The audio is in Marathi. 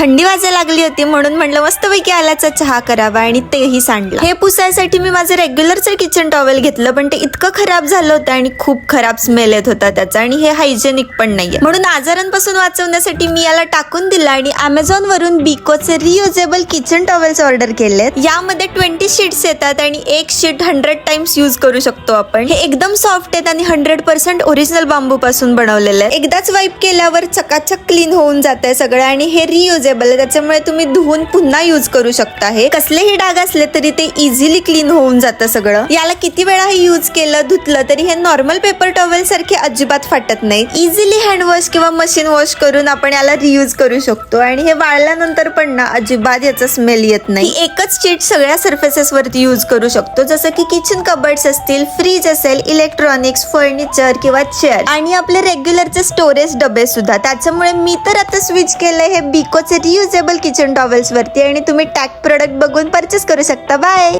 थंडी वाजायला लागली होती म्हणून म्हणलं मस्तपैकी आल्याचा चहा करावा आणि तेही सांडला. हे पुसायसाठी मी माझं रेग्युलरचं किचन टॉवेल घेतलं पण ते इतकं खराब झालं होतं आणि खूप खराब स्मेल येत होता त्याचा आणि हे हायजेनिक पण नाहीये. म्हणून आजारांपासून वाचवण्यासाठी मी याला टाकून दिलं आणि अमेझॉन वरून बिकोचे रियुजेबल किचन टॉवेल्स ऑर्डर केलेत. यामध्ये ट्वेंटी शीट्स येतात आणि एक शीट हंड्रेड टाइम्स यूज करू शकतो आपण. हे एकदम सॉफ्ट आहेत आणि हंड्रेड पर्सेंट ओरिजिनल बांबू पासून बनवलेलं आहे एकदाच वाईप केल्यावर चकाचक क्लीन होऊन जात आहे सगळं आणि हे रियुजेबल आहे. त्याच्यामुळे तुम्ही धुवून पुन्हा यूज करू शकता हे. कसलेही डाग असले तरी ते इझिली क्लीन होऊन जातं सगळं. याला किती वेळाही यूज केलं धुतलं तरी हे नॉर्मल पेपर टॉवेल सारखे अजिबात फाटत नाही इझिली हँड वॉश किंवा मशीन वॉश करून आपण याला रियूज करू शकतो. आणि हे वाळल्यानंतर पण ना अजिबात याचा स्मेल येत नाही. एकच चीट सगळ्या सर्फेसेस वरती यूज करू शकतो. जसं की किचन कबर्ड्स असतील फ्रीज असेल इलेक्ट्रॉनिक्स फर्निचर किंवा चेअर आणि आपले रेग्युलरचे स्टोरेज डबे सुद्धा. त्याच्यामुळे मी तर आता स्विच केलंय हे बिकोचे रियुजेबल किचन टॉवेल्सवरती आणि तुम्ही टॅग प्रोडक्ट बघून परचेस करू शकता. बाय